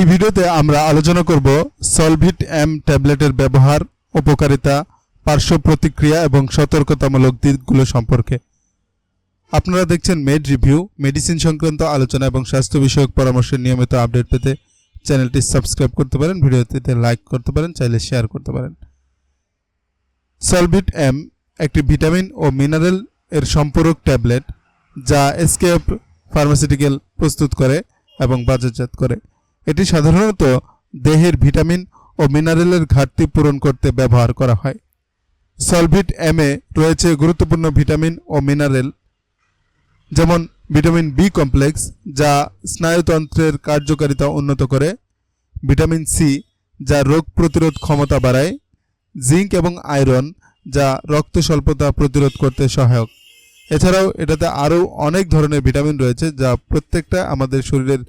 এই ভিডিওতে আমরা আলোচনা করব সলভিট এম ট্যাবলেটের ব্যবহার, উপকারিতা, পার্শ্ব প্রতিক্রিয়া এবং সতর্কতামূলক দিকগুলো সম্পর্কে। আপনারা দেখছেন মেড রিভিউ মেডিসিন সংক্রান্ত আলোচনা এবং স্বাস্থ্য বিষয়ক পরামর্শের নিয়মিত আপডেট পেতে চ্যানেলটি সাবস্ক্রাইব করতে পারেন, ভিডিওটিতে লাইক করতে পারেন, চাইলে শেয়ার করতে পারেন। সলভিট এম একটি ভিটামিন ও মিনারেল এর সম্পূরক ট্যাবলেট যা এসকেএফ ফার্মাসিউটিক্যাল প্রস্তুত করে এবং বাজারজাত করে। এটি সাধারণত দেহের ভিটামিন ও মিনারেলের ঘাটতি পূরণ করতে ব্যবহার করা হয়। সলভিট এম এ রয়েছে গুরুত্বপূর্ণ ভিটামিন ও মিনারেল, যেমন ভিটামিন বি কমপ্লেক্স, যা স্নায়ুতন্ত্রের কার্যকারিতা উন্নত করে, ভিটামিন সি, যা রোগ প্রতিরোধ ক্ষমতা বাড়ায়, জিঙ্ক এবং আয়রন, যা রক্ত স্বল্পতা প্রতিরোধ করতে সহায়ক। এছাড়াও এটাতে আরও অনেক ধরনের ভিটামিন রয়েছে, যা প্রত্যেকটা আমাদের শরীরের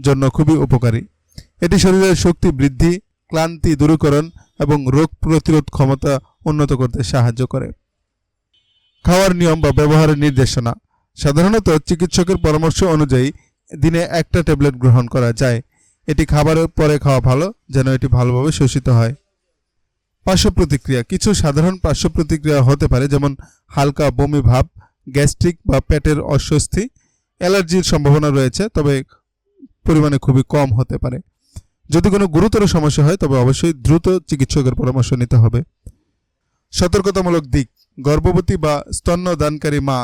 জন্য খুবই উপকারী। এটি শরীরের শক্তি বৃদ্ধি, ক্লান্তি দূরীকরণ এবং রোগ প্রতিরোধ ক্ষমতা উন্নত করতে সাহায্য করে। খাওয়ার নিয়ম বা ব্যবহারের নির্দেশনা। সাধারণত চিকিৎসকের পরামর্শ অনুযায়ী দিনে একটা ট্যাবলেট গ্রহণ করা যায়। এটি খাবারের পরে খাওয়া ভালো, যেন এটি ভালোভাবে শোষিত হয়। পার্শ্ব প্রতিক্রিয়া কিছু সাধারণ পার্শ্ব প্রতিক্রিয়া হতে পারে, যেমন হালকা বমি ভাব, গ্যাস্ট্রিক বা পেটের অস্বস্তি, অ্যালার্জির সম্ভাবনা রয়েছে, তবে পরিমাণে খুবই কম হতে পারে। যদি কোনো গুরুতর সমস্যা হয়, তবে অবশ্যই দ্রুত চিকিৎসকের পরামর্শ নিতে হবে। সতর্কতামূলক দিক। গর্ভবতী বা স্তন্যদানকারী মা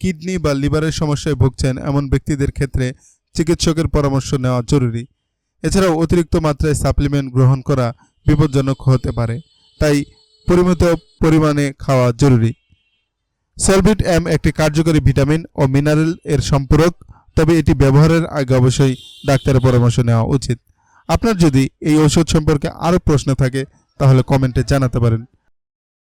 কিডনি বা লিভারের সমস্যায় ভুগছেন এমন ব্যক্তিদের ক্ষেত্রে চিকিৎসকের পরামর্শ নেওয়া জরুরি। এছাড়াও অতিরিক্ত মাত্রায় সাপ্লিমেন্ট গ্রহণ করা বিপজ্জনক হতে পারে। তাই পরিমিত পরিমাণে খাওয়া জরুরি। সলভিট এম একটি কার্যকরী ভিটামিন ও মিনারেল এর সম্পূরক তবে এটি ব্যবহারের আগে অবশ্যই ডাক্তারের পরামর্শ নেওয়া উচিত। আপনার যদি এই ওষুধ সম্পর্কে আরও প্রশ্ন থাকে, তাহলে কমেন্টে জানাতে পারেন।